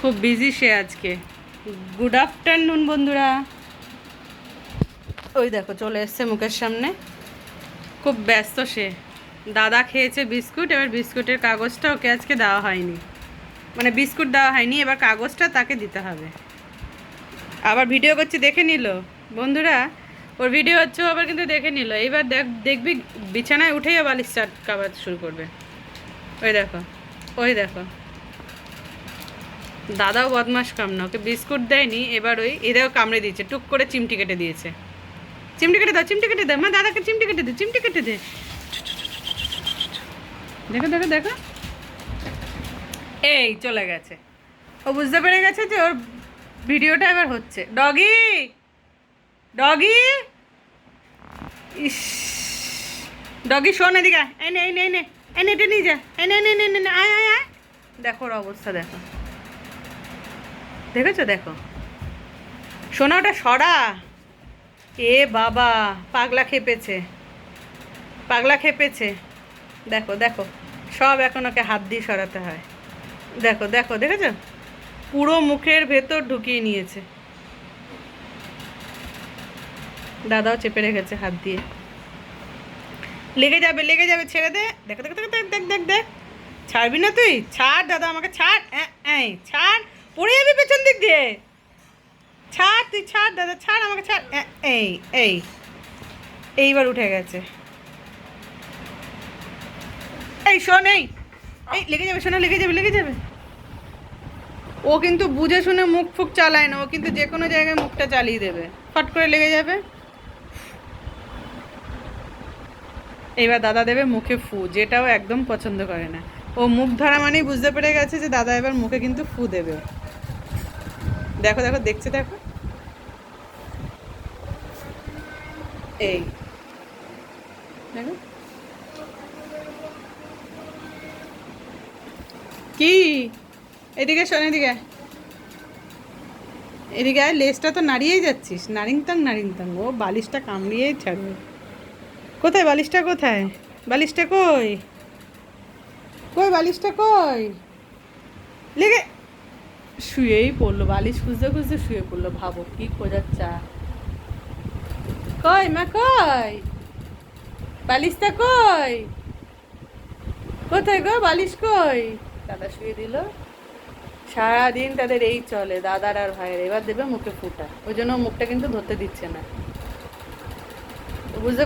খুব বিজি সে আজকে। Good afternoon বন্ধুরা। ওই দেখো, চলে এসছে মুখের সামনে। খুব ব্যস্ত সে। দাদা খেয়েছে বিস্কুট, এবার বিস্কুটের কাগজটা ওকে আজকে দেওয়া হয়নি। মানে বিস্কুট দেওয়া হয়নি, এবার কাগজটা তাকে দিতে হবে। আবার ভিডিও করছি, দেখে নিল। বন্ধুরা, ওর ভিডিও হচ্ছে আবার কিন্তু দেখে নিল। এইবার দেখ, দেখবি, বিছানায় উঠেই বালিশ চাট খাবার শুরু করবে। ওই দেখো ওই দেখো। দাদাও বদমাস কাম না ওকে বিস্কুট দেয়নি এবার ওই এদেরও কামড়ে দিয়েছে টুক করে চিমটি কেটে দিয়েছে। চিমটি কেটে দাও চিমটি কেটে দাও মা দাদাকে চিমটি কেটে দে চিমটি কেটে দে। দেখো দেখো দেখো। এই চলে গেছে। ও বুঝতে পেরে গেছে যে ওর ভিডিওটা এবার হচ্ছে। ডগি! ডগি! ইস। ডগি শোন এদিকে আয়। এই নে এই নে নে। এই নে এটা নিয়ে যা। এই নে নে নে নে নে, আয় আয় আয়। দেখো ওর অবস্থা দেখো। দেখেছ? দেখো। শোনা ওটা সরা। এ বাবা, পাগলা খেপেছে। পাগলা খেপেছে। দেখো দেখো। সব এখন ওকে হাত দিয়ে সরাতে হয়। দেখো দেখো, দেখেছ? পুরো মুখের ভেতর ঢুকিয়ে নিয়েছে। দাদাও চেপে রেখেছে হাত দিয়ে। লেগে যাবে লেগে যাবে, ছেড়ে দে। দেখো দেখো দেখো, দেখ দেখ দেখ দেখ। ছাড়বি না তুই? ছাড়, দাদা, আমাকে ছাড়। ছাড়। পড়ে যাবি পেছন দিয়ে ছাড় তুই, ছাড়, দাদা, ছাড় আমাকে, ছাড়। এই এই, এইবার উঠে গেছে। এই, শোন, এই এই, লেগে যাবে, শোনা, লেগে যাবে লেগে যাবে। ও কিন্তু বুঝে শুনে মুখ ফুক চালায় না, ও কিন্তু যে কোনো জায়গায় মুখটা চালিয়ে দেবে। ফট করে লেগে যাবে। এইবার দাদা দেবে মুখে ফু, যেটাও একদম পছন্দ করে না। ও মুখ ধরা মানেই বুঝতে পেরে গেছে যে দাদা এবার মুখে কিন্তু ফু দেবে। দেখো দেখো, দেখছে, দেখো। এই। দেখো। কি? এদিকে শোন, এদিকে। এদিকে লেজটা তো নাড়িয়েই যাচ্ছিস। নারিংতাং নারিংতাং। ও, বালিশটা কামড়িয়েই ছাড়বে। কোথায় বালিশটা কোথায়? বালিশটা কই? কই বালিশটা, কই? লেগে শুয়েই পড়ল, বালিশ খুঁজতে খুঁজতে শুয়ে পড়ল। ভাবো কি খোঁজার চা। কই মা, কই? বালিশটা কই? কোথায় গো? বালিশ কই? দাদা শুয়ে দিল। সারাদিন তাদের এই চলে, দাদার আর ভাইয়ের। এবার দেবে মুখে ফুটা। ওই জন্য মুখটা কিন্তু ধরতে দিচ্ছে না। বুঝতে